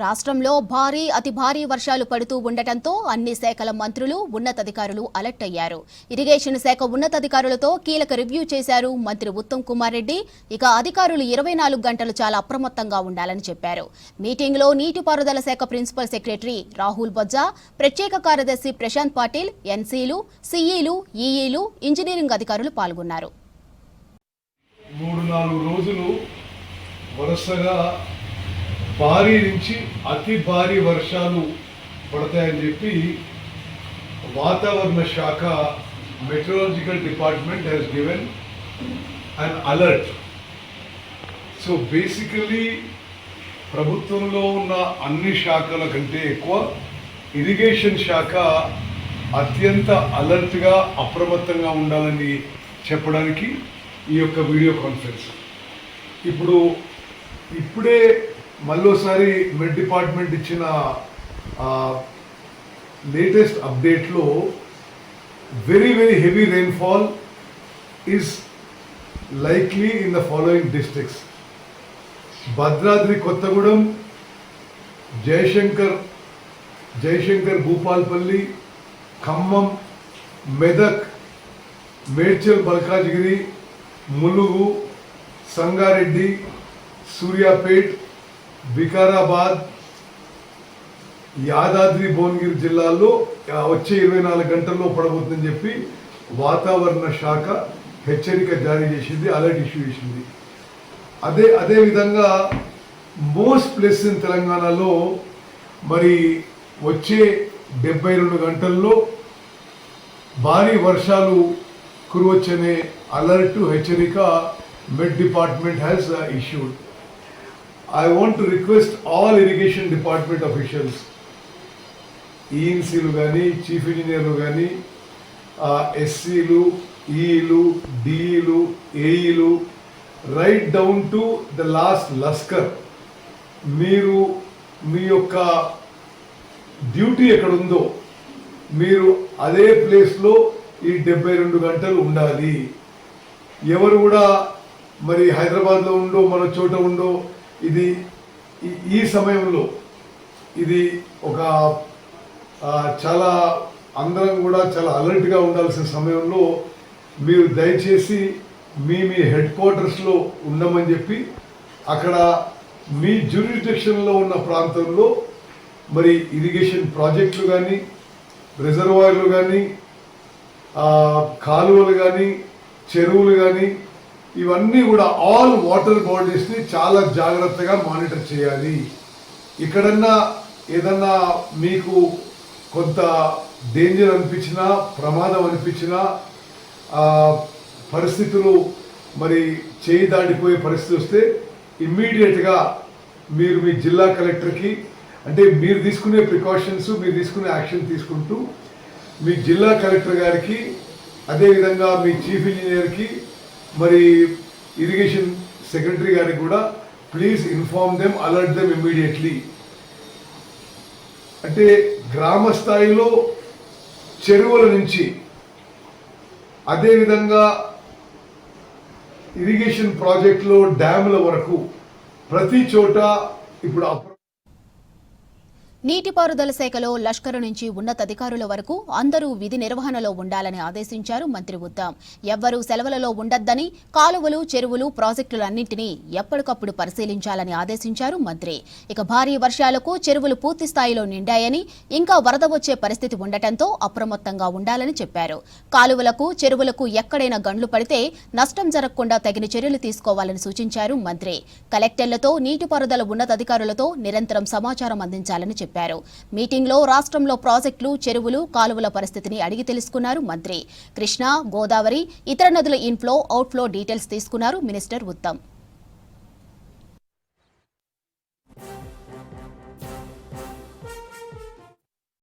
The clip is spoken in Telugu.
రాష్ట్రంలో భారీ అతి భారీ వర్షాలు పడుతూ ఉండటంతో అన్ని శాఖల మంత్రులు ఉన్నతాధికారులు అలర్ట్ అయ్యారు. ఇరిగేషన్ శాఖ ఉన్నతాధికారులతో కీలక రివ్యూ చేశారు మంత్రి ఉత్తమ్ కుమార్ రెడ్డి. ఇక అధికారులు ఇరవై నాలుగు గంటలు చాలా అప్రమత్తంగా ఉండాలని చెప్పారు. మీటింగ్లో నీటిపారుదల శాఖ ప్రిన్సిపల్ సెక్రటరీ రాహుల్ బొజ్జా ప్రత్యేక కార్యదర్శి ప్రశాంత్ పాటిల్ ఎన్సీలు సిఈలు ఈఈలు ఇంజనీరింగ్ అధికారులు పాల్గొన్నారు. మూడు నాలుగు రోజులు వరుసగా భారీ నుంచి అతి భారీ వర్షాలు పడతాయని చెప్పి వాతావరణ శాఖ meteorological department has given an alert so basically ప్రభుత్వంలో ఉన్న అన్ని శాఖల కంటే ఎక్కువ ఇరిగేషన్ శాఖ అత్యంత అలర్ట్గా అప్రమత్తంగా ఉండాలని చెప్పడానికి ఈ యొక్క వీడియో కాన్ఫరెన్స్ ఇప్పుడు ఇప్పుడే మళ్ళోసారి మెడ్ డిపార్ట్మెంట్ ఇచ్చిన latest అప్డేట్లో very very heavy rainfall is likely in the following districts Bhadradri Kothagudem Jayashankar Jayashankar Bhupalpally Khammam Medak Medchal Malkajgiri Mulugu Sangareddy Suryapet Vikarabad Yadadri Bhuvanagiri జిల్లాల్లో వచ్చే ఇరవై నాలుగు గంటల్లో పడబోతుందని చెప్పి వాతావరణ శాఖ హెచ్చరిక జారీ చేసింది అలర్ట్ ఇష్యూ చేసింది. అదే అదే విధంగా మోస్ట్ ప్లేస్ ఇన్ తెలంగాణలో మరి వచ్చే డెబ్బై రెండు గంటల్లో భారీ వర్షాలు కురవచ్చనే అలర్ట్ హెచ్చరిక met department has issued. I want request all irrigation department officials ఈఎన్సీలు కానీ చీఫ్ ఇంజనీర్లు కానీ ఎస్సీలు ఈలు డిఈలు ఏఈలు right down to the last Lashkar మీరు మీ యొక్క డ్యూటీ ఎక్కడ ఉందో మీరు అదే ప్లేస్లో ఈ డెబ్బై రెండు గంటలు ఉండాలి. ఎవరు కూడా మరి హైదరాబాద్లో ఉండో మన చోట ఉండో ఇది ఈ- సమయంలో ఇది ఒక చాలా అందరం కూడా చాలా అలర్ట్గా ఉండాల్సిన సమయంలో మీరు దయచేసి మీ మీ హెడ్ క్వార్టర్స్లో ఉండమని చెప్పి అక్కడ మీ జ్యూరిడిక్షన్లో ఉన్న ప్రాంతంలో మరి ఇరిగేషన్ ప్రాజెక్టులు కానీ రిజర్వాయర్లు కానీ కాలువలు కానీ చెరువులు కానీ ఇవన్నీ కూడా ఆల్ వాటర్ బాడీస్ని చాలా జాగ్రత్తగా మానిటర్ చేయాలి. ఇక్కడన్నా ఏదన్నా మీకు కొంత డేంజర్ అనిపించినా ప్రమాదం అనిపించినా పరిస్థితులు మరి చేయి దాటిపోయే పరిస్థితి వస్తే ఇమ్మీడియట్గా మీరు మీ జిల్లా కలెక్టర్కి అంటే మీరు తీసుకునే ప్రికాషన్స్ మీరు తీసుకునే యాక్షన్ తీసుకుంటూ మీ జిల్లా కలెక్టర్ గారికి అదేవిధంగా మీ చీఫ్ ఇంజనీర్కి మరి ఇరిగేషన్ సెక్రటరీ గారికి కూడా please inform them alert them immediately అంటే గ్రామ స్థాయిలో చెరువుల నుంచి అదేవిధంగా ఇరిగేషన్ ప్రాజెక్టులో డ్యాముల వరకు ప్రతి చోట ఇప్పుడు నీటిపారుదల శాఖలో లష్కరు నుంచి ఉన్నతాధికారుల వరకు అందరూ విధి నిర్వహణలో ఉండాలని ఆదేశించారు మంత్రి ఉత్తమ్ ఎవ్వరూ సెలవులలో ఉండొద్దని కాలువలు చెరువులు ప్రాజెక్టులన్నింటినీ ఎప్పటికప్పుడు పరిశీలించాలని ఆదేశించారు మంత్రి. ఇక భారీ వర్షాలకు చెరువులు పూర్తి స్థాయిలో నిండాయని ఇంకా వరద వచ్చే పరిస్థితి ఉండటంతో అప్రమత్తంగా ఉండాలని చెప్పారు. కాలువలకు చెరువులకు ఎక్కడైనా గండ్లు పడితే నష్టం జరగకుండా తగిన చర్యలు తీసుకోవాలని సూచించారు మంత్రి. కలెక్టర్లతో నీటిపారుదల ఉన్నతాధికారులతో నిరంతరం సమాచారం అందించాలని చెప్పారు. మీటింగ్లో రాష్ట్రంలో ప్రాజెక్టులు చెరువులు కాలువల పరిస్థితిని అడిగి తెలుసుకున్నారు మంత్రి. కృష్ణా గోదావరి ఇతర నదుల ఇన్ఫ్లో అవుట్ఫ్లో డీటెయిల్స్ తీసుకున్నారు మినిస్టర్ ఉత్తమ్.